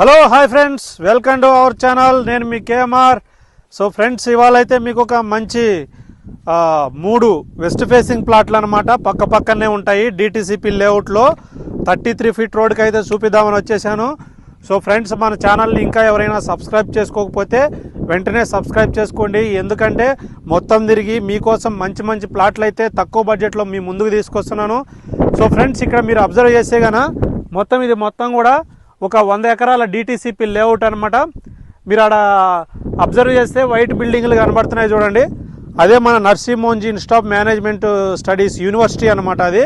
Hello hi friends welcome to our channel నేను మీ KMR. So friends ఇవాళ అయితే మీకు ఒక మంచి మూడు వెస్ట్ ఫేసింగ్ ప్లాట్లు అనమాట పక్క పక్కనే ఉంటాయి. డిటీసీపీ లేఅవుట్లో థర్టీ త్రీ ఫీట్ రోడ్కి అయితే చూపిద్దామని వచ్చేసాను. సో ఫ్రెండ్స్ మన ఛానల్ని ఇంకా ఎవరైనా సబ్స్క్రైబ్ చేసుకోకపోతే వెంటనే సబ్స్క్రైబ్ చేసుకోండి. ఎందుకంటే మొత్తం తిరిగి మీకోసం మంచి మంచి ప్లాట్లు అయితే తక్కువ బడ్జెట్లో మీ ముందుకు తీసుకొస్తున్నాను. సో ఫ్రెండ్స్ ఇక్కడ మీరు అబ్జర్వ్ చేస్తే గన మొత్తం ఇది మొత్తం కూడా ఒక వంద ఎకరాల డీటీసీపీ లేఅవుట్ అనమాట మీరు ఆడ అబ్జర్వ్ చేస్తే వైట్ బిల్డింగ్లు కనబడుతున్నాయి చూడండి. అదే మన Narsee Monjee institute of management studies university అనమాట అది.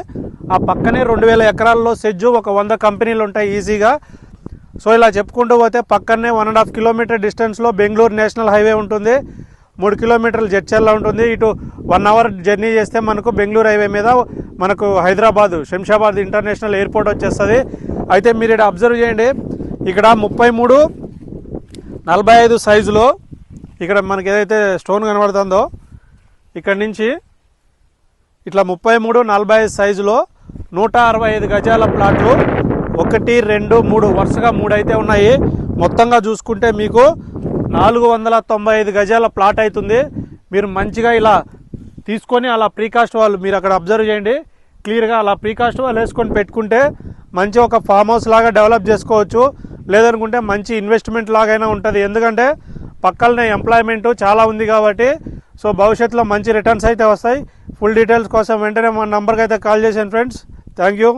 ఆ పక్కనే రెండు వేల ఎకరాల్లో సెజ్జు ఒక వంద కంపెనీలు ఉంటాయి ఈజీగా. సో ఇలా చెప్పుకుంటూ పోతే పక్కనే వన్ అండ్ హాఫ్ కిలోమీటర్ డిస్టెన్స్లో బెంగళూరు నేషనల్ హైవే ఉంటుంది. మూడు కిలోమీటర్లు జడ్చర్ల ఉంటుంది. ఇటు వన్ అవర్ జర్నీ చేస్తే మనకు బెంగళూరు హైవే మీద మనకు హైదరాబాదు శంషాబాద్ ఇంటర్నేషనల్ ఎయిర్పోర్ట్ వచ్చేస్తుంది. అయితే మీరు ఇక్కడ అబ్జర్వ్ చేయండి. ఇక్కడ ముప్పై మూడు నలభై ఐదు సైజులో ఇక్కడ మనకి ఏదైతే స్టోన్ కనబడుతుందో ఇక్కడ నుంచి ఇట్లా ముప్పై మూడు నలభై ఐదు సైజులో నూట అరవై ఐదు గజాల ప్లాట్లు ఒకటి రెండు మూడు వరుసగా మూడు అయితే ఉన్నాయి. మొత్తంగా చూసుకుంటే మీకు నాలుగు వందల తొంభై ఐదు గజాల ప్లాట్ అవుతుంది. మీరు మంచిగా ఇలా తీసుకొని అలా ప్రీకాస్ట్ వాళ్ళు మీరు అక్కడ అబ్జర్వ్ చేయండి. క్లియర్గా అలా ప్రీకాస్ట్ వాళ్ళు వేసుకొని పెట్టుకుంటే మంచి ఒక ఫామ్ హౌస్ లాగా డెవలప్ చేసుకోవచ్చు. లేదనుకుంటే మంచి ఇన్వెస్ట్మెంట్ లాగైనా ఉంటుంది. ఎందుకంటే పక్కనే ఎంప్లాయ్మెంట్ చాలా ఉంది కాబట్టి సో భవిష్యత్తులో మంచి రిటర్న్స్ అయితే వస్తాయి. ఫుల్ డీటెయిల్స్ కోసం వెంటనే మన నంబర్కి అయితే కాల్ చేశాను ఫ్రెండ్స్. Thank you.